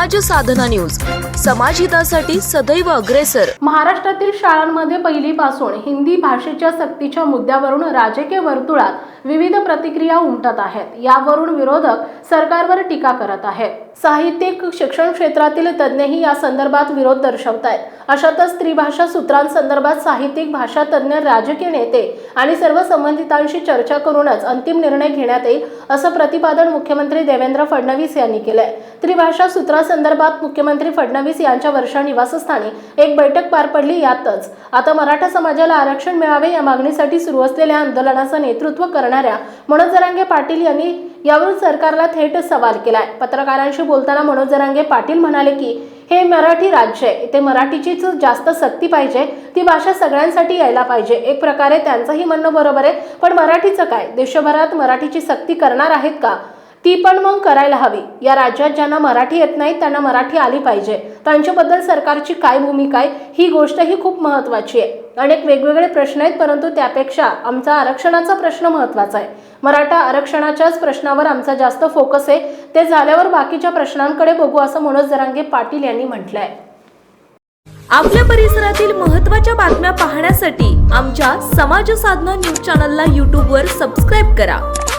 साधना news. समाजहितासाठी सदैव अग्रेसर. महाराष्ट्रातील शाळांमध्ये पहिलीपासून हिंदी भाषेच्या सक्तीच्या मुद्द्यावरून राजकीय वर्तुळात विविध प्रतिक्रिया उमटत आहेत. यावरून विरोधक सरकारवर टीका करत आहेत. साहित्यिक शिक्षण क्षेत्रातील तज्ज्ञही या संदर्भात विरोध दर्शवत आहेत. अशातच त्रिभाषा सूत्रांसंदर्भात साहित्यिक भाषा तज्ज्ञ राजकीय नेते आणि सर्व संबंधितांशी चर्चा करूनच अंतिम निर्णय घेण्यात येईल असं प्रतिपादन मुख्यमंत्री देवेंद्र फडणवीस यांनी केलंय. त्रिभाषा संदर्भात मुख्यमंत्री फडणवीस यांच्या वर्षा निवासस्थानी एक बैठक पार पडली यातच. आता मराठा समाजाला आरक्षण मिळावे या मागणीसाठी सुरू असलेल्या आंदोलनाचं नेतृत्व करणाऱ्या मनोज जरांगे पाटील यांनी यावरून सरकारला थेट सवाल केलाय. पत्रकारांशी बोलताना मनोज जरांगे पाटील म्हणाले की हे मराठी राज्य आहे. इथे मराठीचीच जास्त सक्ती पाहिजे. ती भाषा सगळ्यांसाठी यायला पाहिजे. एक प्रकारे त्यांचंही म्हणणं बरोबर आहे. पण मराठीचं काय? देशभरात मराठीची सक्ती करणार आहेत का? ती पण मग करायला हवी. या राज्यात ज्यांना मराठी येत नाही त्यांना मराठी आली पाहिजे. त्यांच्याबद्दल सरकारची काय भूमिका आहे ही गोष्ट ही खूप महत्त्वाची आहे. अनेक वेगवेगळे प्रश्न आहेत परंतु त्यापेक्षा आमचा आरक्षणाचा प्रश्न महत्त्वाचा आहे. मराठा आरक्षणाच्याच प्रश्नावर आमचा जास्त फोकस आहे. ते झाल्यावर बाकीच्या प्रश्नांकडे बघू असं मनोज जरांगे पाटील यांनी म्हटलंय. आपल्या परिसरातील महत्त्वाच्या बातम्या पाहण्यासाठी आमच्या समाज साधना न्यूज चॅनलला यूट्यूबवर सबस्क्राईब करा.